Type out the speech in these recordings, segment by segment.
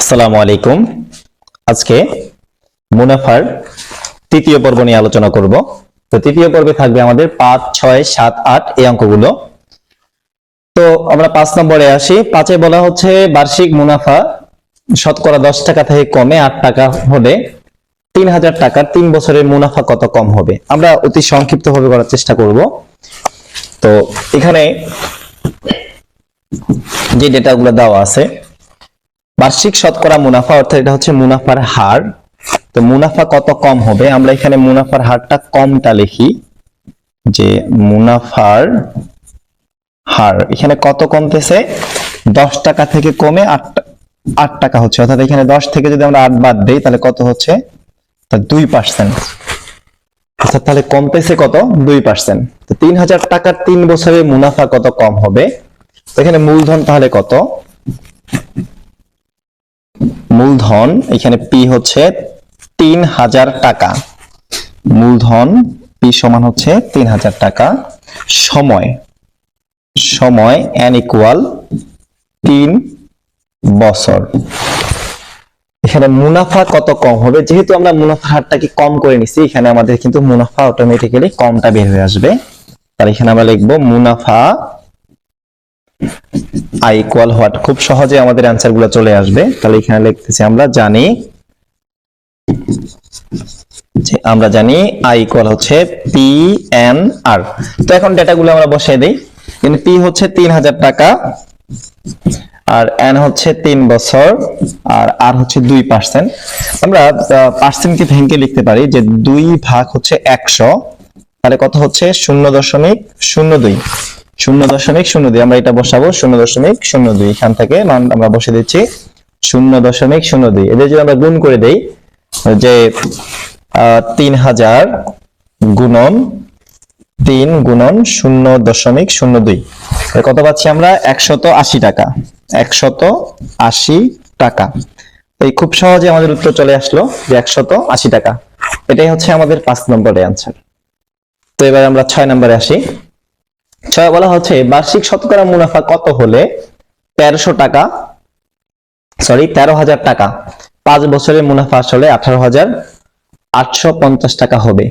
আসসালামু আলাইকুম। আজকে মুনাফার তৃতীয় পর্ব নিয়ে আলোচনা করব। তো তৃতীয় পর্বে থাকবে আমাদের পাঁচ, ছয়, সাত, আট এই অঙ্কগুলো। তো আমরা পাঁচ নম্বরে আসি। পাঁচে বলা হচ্ছে, বার্ষিক মুনাফা শতকরা দশ টাকা থেকে কমে আট টাকা হলে তিন হাজার টাকার তিন বছরের মুনাফা কত কম হবে? আমরা অতি সংক্ষিপ্ত ভাবে করার চেষ্টা করব। তো এখানে যে ডেটাগুলো দেওয়া আছে বার্ষিক শতকরা মুনাফা, অর্থাৎ এটা হচ্ছে মুনাফার হার। তো মুনাফা কত কম হবে? আমরা এখানে মুনাফার হারটা কমটা লিখি, যে মুনাফার হার। এখানে কত কমতেছে? দশ টাকা থেকে কমে আট আট টাকা হচ্ছে। অর্থাৎ এখানে দশ থেকে যদি আমরা আট বাদ দিই, তাহলে কত হচ্ছে? দুই পার্সেন্ট। অর্থাৎ তাহলে কমতেছে কত? দুই পার্সেন্ট। তো তিন হাজার টাকার তিন বছরে মুনাফা কত কম হবে? এখানে মূলধন তাহলে কত? মূলধন, এখানে পি হচ্ছে তিন হাজার টাকা। মূলধন পি সমান হচ্ছে তিন হাজার টাকা। সময় সময় এন ইকুয়াল তিন বছর। এখানে মুনাফা কত কম হবে? যেহেতু আমরা মুনাফা হারটাকে কম করে নিছি, এখানে আমাদের কিন্তু মুনাফা অটোমেটিক্যালি কমটা বের হয়ে আসবে। তাহলে এখানে আমরা লিখব মুনাফা আই ইকুয়াল হোয়াট খুব সহজে আমাদের অ্যান্সারগুলো চলে আসবে। তাহলে এখানে লিখতেছি আমরা জানি যে আমরা জানি আই ইকুয়াল হচ্ছে পি এন আর তো এখন ডেটাগুলো আমরা বসাই দিই। কিন্তু পি হচ্ছে তিন হাজার টাকা, আর এন হচ্ছে তিন বছর, আর আর হচ্ছে দুই পার্সেন্ট আমরা পার্সেন্টকে ভেঙে লিখতে পারি? যে দুই ভাগ হচ্ছে একশো, তাহলে কত হচ্ছে? শূন্য দশমিক শূন্য দুই। শূন্য দশমিক শূন্য দুই, আমরা এটা বসাবো শূন্য দশমিক শূন্য দুই। এখান থেকে মান আমরা বসে দিচ্ছি শূন্য দশমিক শূন্য দুই। এদের যদি আমরা গুণ করে দেই, যে তিন হাজার গুণন তিন গুণন শূন্য দশমিক শূন্য দুই। কত পাচ্ছি আমরা? একশত আশি টাকা। একশত আশি টাকা। এই খুব সহজে আমাদের উত্তর চলে আসলো যে একশত আশি টাকা। এটাই হচ্ছে আমাদের পাঁচ নম্বরের অ্যান্সার তো এবার আমরা ছয় নম্বরে আসি। ছয় বলা হচ্ছে, বার্ষিক শতকরা মুনাফা কত হলে তেরোশো টাকা সরি তেরো হাজার টাকা, পাঁচ বছরের মুনাফা আসলে আঠারো হাজার আটশো টাকা হবে।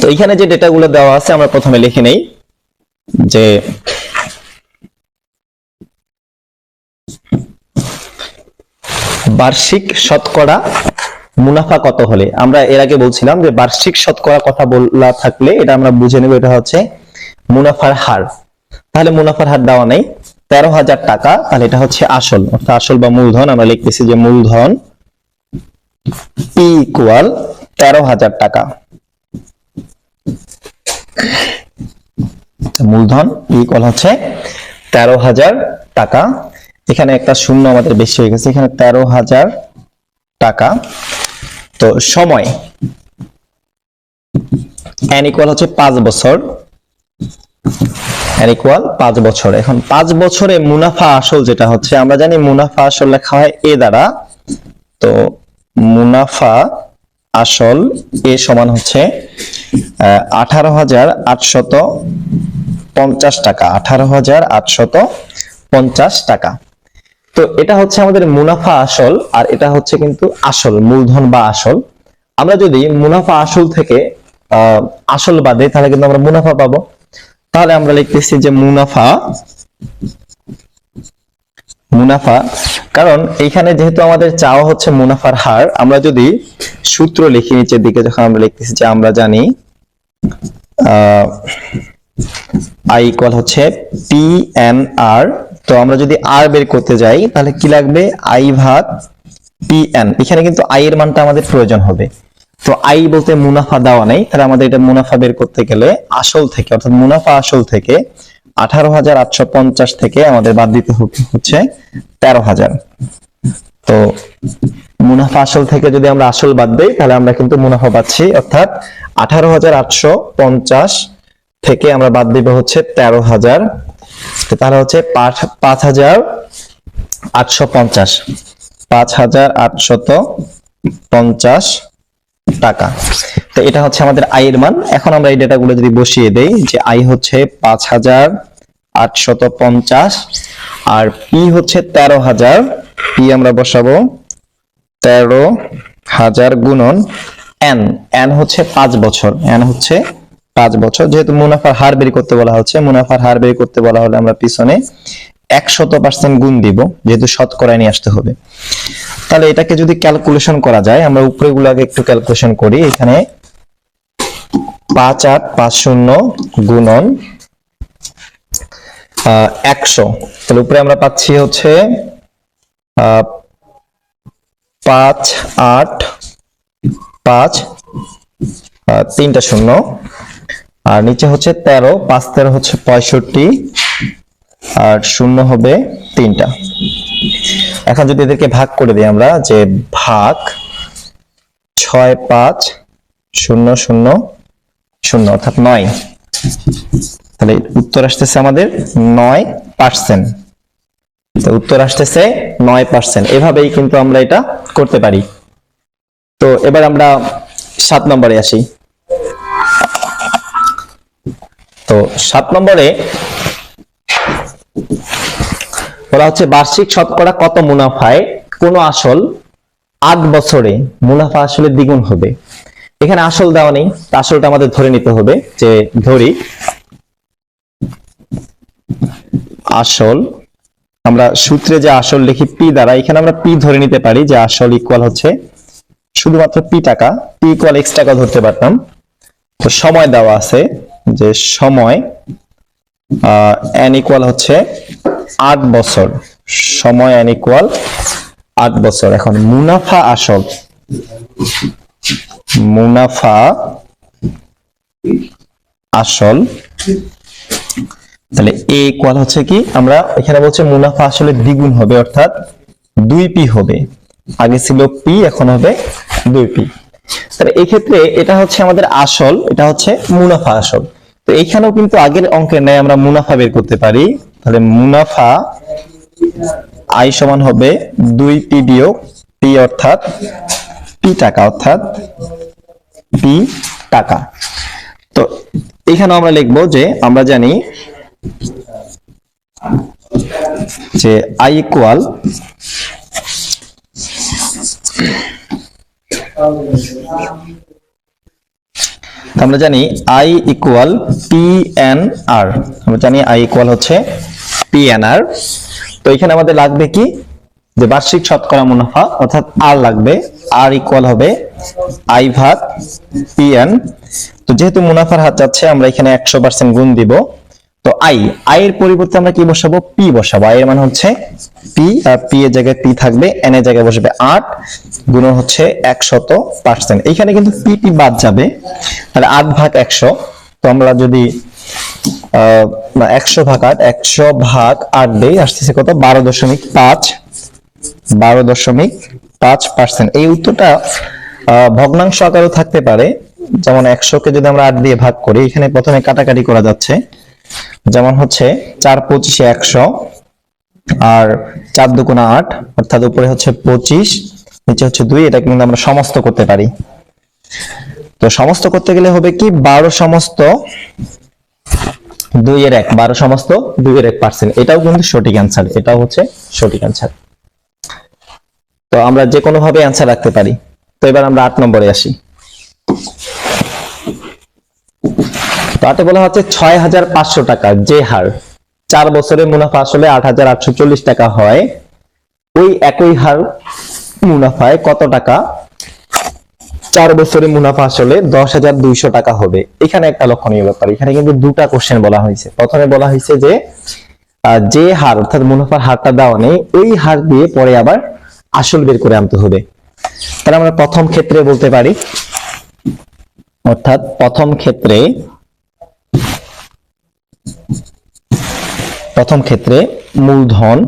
তো এখানে যে ডেটাগুলো দেওয়া আছে, আমরা প্রথমে লিখে নেই যে বার্ষিক শতকরা মুনাফা কত হলে, আমরা এর আগে বলছিলাম যে বার্ষিক শতকরা কথা বলা থাকলে এটা আমরা বুঝে নেব, এটা হচ্ছে মুনাফার হার। তাহলে মুনাফার হার দেওয়া নেই, তেরো হাজার টাকা, তাহলে এটা হচ্ছে আসল। অর্থাৎ আসল বা মূলধন, আমরা লিখতেছি যে মূলধন ইকুয়াল তেরো হাজার টাকা। মূলধন পি ইকুয়াল হচ্ছে তেরো হাজার টাকা। এখানে একটা শূন্য আমাদের বেশি হয়ে গেছে, এখানে তেরো হাজার টাকা। তো সময়। এন ইকুয়াল হচ্ছে পাঁচ বছর। এন ইকুয়াল পাঁচ বছর। এখন পাঁচ বছরে মুনাফা আসল যেটা হচ্ছে, আমরা জানি মুনাফা আসল লেখা হয় এ দ্বারা। তো মুনাফা আসল এ সমান হচ্ছে আঠারো হাজার আটশত পঞ্চাশ টাকা। আঠারো হাজার আটশত পঞ্চাশ টাকা। তো এটা হচ্ছে আমাদের মুনাফা আসল আর এটা হচ্ছে কিন্তু আসল, মূলধন বা আসল। আমরা যদি মুনাফা আসল থেকে আসল বাদে তাহলে কিন্তু আমরা মুনাফা পাবো। তাহলে আমরা লিখতেছি যে মুনাফা মুনাফা, কারণ এইখানে যেহেতু আমাদের চাওয়া হচ্ছে মুনাফার হার, আমরা যদি সূত্র লিখি নিচের দিকে, যখন আমরা লিখতেছি যে আমরা জানি আই ইকুয়াল হচ্ছে পি এন আর তো আমরা যদি আর বের করতে যাই, তাহলে কি লাগবে? আই ভাগ পি এন এখানে কিন্তু আই এর মানটা আমাদের প্রয়োজন হবে। তো আই বলতে মুনাফা দেওয়া নেই। তাহলে আমাদের এটা মুনাফা বের করতে গেলে আসল থেকে, অর্থাৎ মুনাফা আসল থেকে আঠারো হাজার আটশো পঞ্চাশ থেকে আমাদের বাদ দিতে হচ্ছে তেরো হাজার। তো মুনাফা আসল থেকে যদি আমরা আসল বাদ দেই, তাহলে আমরা কিন্তু মুনাফা পাচ্ছি, অর্থাৎ আঠারো হাজার আটশো পঞ্চাশ থেকে আমরা বাদ দিব হচ্ছে তেরো হাজার। তো তাহলে হচ্ছে পাঁচ হাজার আটশো পঞ্চাশ। পাঁচ হাজার আটশত পঞ্চাশ টাকা। তো এটা হচ্ছে আমাদের আয়ের মান। এখন আমরা এই ডেটাগুলো যদি বসিয়ে দেই, যে আই হচ্ছে পাঁচ হাজার আটশত পঞ্চাশ আর পি হচ্ছে তেরো হাজার। পি আমরা বসাবো তেরো হাজার গুণন এন। এন হচ্ছে পাঁচ বছর। এন হচ্ছে পাঁচ বছর। যেহেতু মুনাফার হার বের করতে বলা হচ্ছে, মুনাফার হার বের করতে বলা হলে আমরা পিছনে একশত পার্সেন্ট গুণ দিব, যেহেতু শতকরায় নিয়ে আসতে হবে। তাহলে এটাকে যদি ক্যালকুলেশন করা যায়, আমরা উপরে গুলাকে একটু ক্যালকুলেশন করি, এখানে পাঁচ আট পাঁচ শূন্য গুণন একশো। তাহলে উপরে আমরা পাচ্ছি হচ্ছে পাঁচ আট পাঁচ তিনটা শূন্য। আর নিচে হচ্ছে তেরো, পাঁচ তেরো হচ্ছে পঁয়ষট্টি, আর শূন্য হবে তিনটা। এখন যদি এদেরকে ভাগ করে দিই আমরা, যে ভাগ ছয়, পাঁচ, শূন্য শূন্য শূন্য, অর্থাৎ নয়। তাহলে উত্তর আসতেছে আমাদের নয় পার্সেন্ট। উত্তর আসতেছে নয় পার্সেন্ট। এভাবেই কিন্তু আমরা এটা করতে পারি। তো এবার আমরা সাত নম্বরে আসি। তো সাত নম্বরে বলা হচ্ছে বার্ষিক শতকরা কত মুনাফায় কোন আসল আট বছরে মুনাফা আসলে দ্বিগুণ হবে? এখানে আসল দেওয়া নেই আসলটা আমাদের ধরে নিতে হবে যে ধরি, আসল, আমরা সূত্রে যে আসল লিখি পি দ্বারা, এখানে আমরা পি ধরে নিতে পারি যে আসল ইকুয়াল হচ্ছে শুধুমাত্র পি টাকা, পি ইকুয়াল এক্স টাকা ধরতে পারতাম। তো সময় দেওয়া আছে যে সময় এন ইকুয়াল হচ্ছে আট বছর। সময় এন ইকুয়াল আট বছর। এখন মুনাফা আসল। মুনাফা আসল। তাহলে এ ইকুয়াল হচ্ছে কি? আমরা এখানে বলছে মুনাফা আসলে দ্বিগুণ হবে, অর্থাৎ দুই পি হবে। আগে ছিল পি, এখন হবে দুই পি। তাহলে এই ক্ষেত্রে এটা হচ্ছে আমাদের আসল, এটা হচ্ছে মুনাফা আসল। তো এইখানেও কিন্তু আগের অঙ্কের ন্যায় আমরা মুনাফা বের করতে পারি। তাহলে মুনাফা আই সমান হবে দুই পি বিয়োগ পি অর্থাৎ পি টাকা অর্থাৎ পি টাকা। তো এখানে আমরা লিখব যে আমরা জানি যে আই ইকুয়াল আমরা জানি I equal P N R আমরা জানি আই ইকুয়াল হচ্ছে পি এন আর তো এখানে আমাদের লাগবে কি? যে বার্ষিক শতকরা মুনাফা, অর্থাৎ আর লাগবে। আর ইকুয়াল হবে আই ভাগ পি এন তো যেহেতু মুনাফার হাত যাচ্ছে, আমরা এখানে একশো পার্সেন্ট গুণ দিব। তো আই আই এর পরিবর্তে আমরা কি বসাবো? পি বসাবো। আই এর মানে হচ্ছে পি আর পি এর জায়গায় পি থাকবে এন এর জায়গায় বসবে আট গুণ হচ্ছে একশত পার্সেন্ট এইখানে কিন্তু পি পি বাদ যাবে। তাহলে আট ভাগ একশো। তো আমরা যদি একশো ভাগ আট, একশো ভাগ আট দেই, আসতেছে কত? বারো দশমিক পাঁচ। বারো দশমিক পাঁচ পার্সেন্ট এই উত্তরটা ভগ্নাংশ আকারও থাকতে পারে। যেমন একশোকে যদি আমরা আট দিয়ে ভাগ করি, এখানে প্রথমে কাটাকাটি করা যাচ্ছে। যেমন হচ্ছে চার পঁচিশে একশো আর চার দুগুণা আট, অর্থাৎ উপরে হচ্ছে পঁচিশ, নিচে হচ্ছে দুই এটা কিন্তু আমরা সমস্ত করতে পারি। তো সমস্ত করতে গেলে হবে কি বারো সমস্ত দুই এর এক, বারো সমস্ত দুই এর এক পার্সেন্ট এটাও কিন্তু সঠিক অ্যান্সার এটাও হচ্ছে সঠিক অ্যান্সার তো আমরা যে কোনো ভাবে অ্যান্সার রাখতে পারি। তো এবার আমরা আট নম্বরে আসি। তাতে বলা হচ্ছে ছয় হাজার পাঁচশো টাকা যে হার। চার বছরে মুনাফা আসলে আট হাজার আটশো চল্লিশ টাকা হয়। ওই একই হার মুনাফায় কত টাকা চার বছরের মুনাফা আসলে দশ হাজার দুইশো টাকা হবে। এখানে একটা লক্ষণীয় ব্যাপার। এখানে কিন্তু দুটা কোশ্চেন বলা হয়েছে। প্রথমে বলা হয়েছে যে যে হার, অর্থাৎ মুনাফার হারটা দেওয়া নেই ওই হার দিয়ে পরে আবার আসল বের করে আনতে হবে। তাহলে আমরা প্রথম ক্ষেত্রে বলতে পারি, অর্থাৎ প্রথম ক্ষেত্রে প্রথম ক্ষেত্রে মূলধন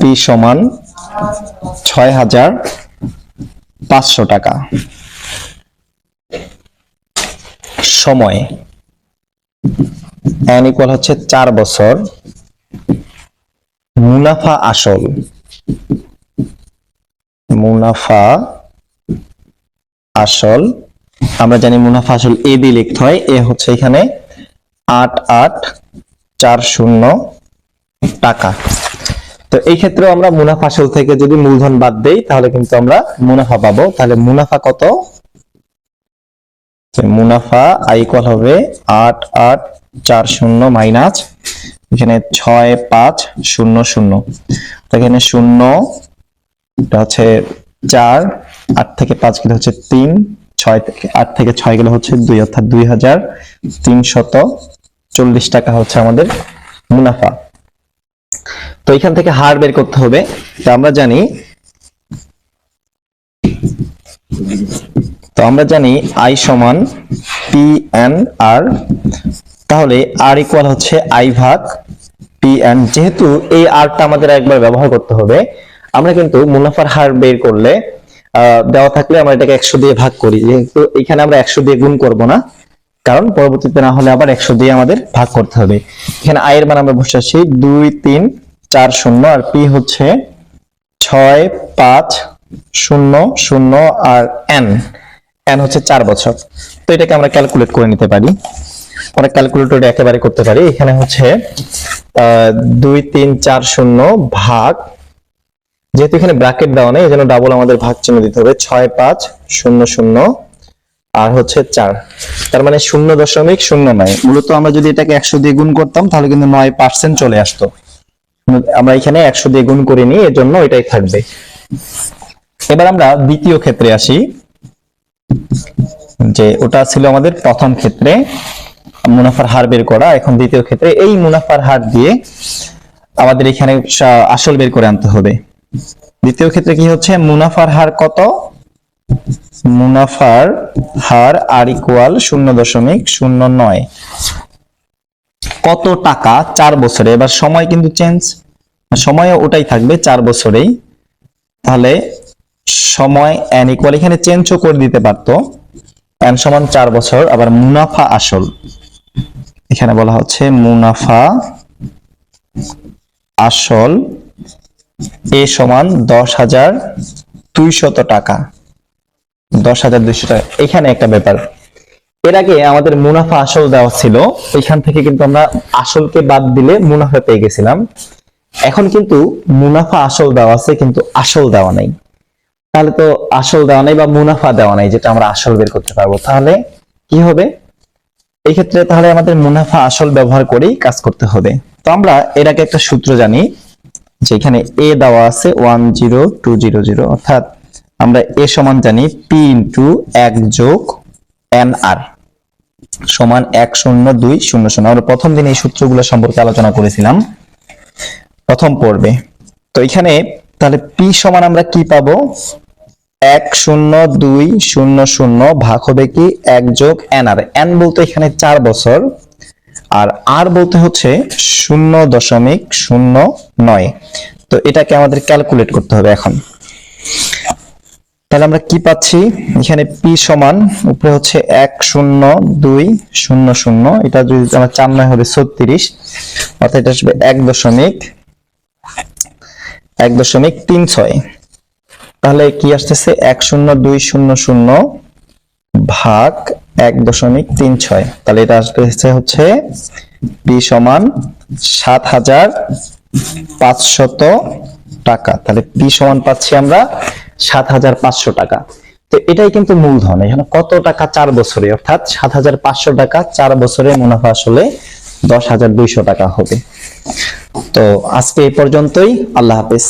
পি সমান ছয় হাজার পাঁচশো টাকা। সময়। এন ইকুয়াল হচ্ছে চার বছর। মুনাফা আসল। মুনাফা আসল। আমরা জানি মুনাফা আসল এ দিয়ে লিখতে হয়। এ হচ্ছে এখানে আট আট চার শূন্য টাকা। তো এই ক্ষেত্রেও আমরা মুনাফা আসল থেকে যদি মূলধন বাদ দেই, তাহলে কিন্তু আমরা মুনাফা পাবো। তাহলে মুনাফা কত? মুনাফা আই ইকুয়াল হবে আট আট চার শূন্য মাইনাস, এখানে ছয় পাঁচ শূন্য শূন্য। এখানে শূন্য, এটা হচ্ছে চার, আট থেকে পাঁচ গেলে হচ্ছে তিন, ছয় থেকে, আট থেকে ছয় গেলে হচ্ছে দুই, অর্থাৎ দুই হাজার তিনশত চল্লিশ টাকা হচ্ছে আমাদের মুনাফা। তো এখান থেকে হার বের করতে হবে। তো আমরা জানি, তো আমরা জানি আই সমান পি এন আর তাহলে আর ইকুয়াল হচ্ছে আই ভাগ পি এন যেহেতু এই আরটা আমাদের একবার ব্যবহার করতে হবে। আমরা কিন্তু মুনাফার হার বের করলে দেওয়া থাকলে আমরা এটাকে একশো দিয়ে ভাগ করি। যেহেতু এখানে আমরা একশো দিয়ে গুণ করব না, কারণ পরবর্তীতে না হলে আবার একশো দিয়ে আমাদের ভাগ করতে হবে। এখানে আয়ের মান আমরা বসাচ্ছি দুই, তিন চার শূন্য আর পি হচ্ছে ছয় পাঁচ শূন্য শূন্য আর এন। এন হচ্ছে চার বছর। তো এটাকে আমরা ক্যালকুলেট করে নিতে পারি। আমরা ক্যালকুলেটরে একেবারে করতে পারি। এখানে হচ্ছে দুই, তিন, চার, শূন্য ভাগ, যেহেতু এখানে ব্র্যাকেট দেওয়া নেই এই জন্য ডাবল আমাদের ভাগ চিহ্ন দিতে হবে। ছয়, পাঁচ, শূন্য শূন্য আর হচ্ছে চার। তার মানে শূন্য দশমিক শূন্য নয়। মূলত আমরা যদি এটাকে একশো দিয়ে গুণ করতাম, তাহলে কিন্তু নয় পার্সেন্ট চলে আসতো। আমরা এখানে একশো দিয়ে গুণ করিনি এর জন্য এটাই থাকবে। এবার আমরা দ্বিতীয় ক্ষেত্রে আসি, যে ওটা ছিল আমাদের প্রথম ক্ষেত্রে, মুনাফার হার বের করা। এখন দ্বিতীয় ক্ষেত্রে এই মুনাফার হার দিয়ে আমাদের এখানে আসল বের করে আনতে হবে। দ্বিতীয় ক্ষেত্রে কি হচ্ছে? মুনাফার হার কত? মুনাফার হার আর ইকুয়াল শূন্য দশমিক শূন্য নয়। কত টাকা চার বছরে? এবার সময় কিন্তু চেঞ্জ সময় ওটাই থাকবে চার বছরেই। তাহলে সময় এন ইকুয়াল এখানে চেঞ্জও করে দিতে পারতো। এন সমান চার বছর, আবার মুনাফা আসল। এখানে বলা হচ্ছে মুনাফা আসল এ সমান দশ হাজার দুইশত টাকা। দশ হাজার দুইশো টাকা। এখানে একটা ব্যাপার। এর আগে আমাদের মুনাফা আসল দেওয়া ছিল এখান থেকে কিন্তু আমরা আসলকে বাদ দিলে মুনাফা পেয়ে গেছিলাম। এখন কিন্তু মুনাফা আসল দেওয়া আছে, কিন্তু আসল দেওয়া নাই। তাহলে তো আসল দেওয়া নাই বা মুনাফা দেওয়া নাই, যেটা আমরা আসল বের করতে পারব। তাহলে কি হবে? এই ক্ষেত্রে তাহলে আমাদের মুনাফা আসল ব্যবহার করেই কাজ করতে হবে। তো আমরা এর আগে একটা সূত্র জানি যে এখানে এ দেওয়া আছে one zero two zero zero, অর্থাৎ আমরা এ সমান জানি পি ইন্টু এক যোগ এন আর সমান এক শূন্য দুই শূন্য শূন্য। আমরা প্রথম দিন এই সূত্রগুলো সম্পর্কে আলোচনা করেছিলাম। প্রথম পর্বে। তো এখানে তাহলে পি সমান আমরা কি পাবো? এক শূন্য দুই শূন্য শূন্য ভাগ হবে কি? এক যোগ এন আর এন বলতে এখানে চার বছর। আর আর বলতে হচ্ছে শূন্য দশমিক শূন্য নয়। তো এটাকে আমাদের ক্যালকুলেট করতে হবে এখন। তাহলে আমরা কি পাচ্ছি? এখানে পি সমান, উপরে হচ্ছে এক শূন্য দুই শূন্য শূন্য। এটা যদি আমরা চার নয় হবে ছত্রিশ, অর্থাৎ এটা আসবে এক দশমিক এক দশমিক তিন ছয়। তাহলে কি আসতেছে? এক শূন্য দুই শূন্য শূন্য ভাগ এক দশমিক তিন ছয়। তাহলে এটা আসতেছে হচ্ছে পি সমান সাত হাজার পাঁচশত টাকা। তাহলে পি সমান পাচ্ছি আমরা সাত হাজার পাঁচশো টাকা। তো এটাই কিন্তু মূলধন। এখানে কত টাকা? চার বছরে। অর্থাৎ সাত হাজার পাঁচশো টাকা, চার বছরে মুনাফা আসলে দশ হাজার দুইশো টাকা হবে। তো আজকে এই পর্যন্তই। আল্লাহ হাফেজ।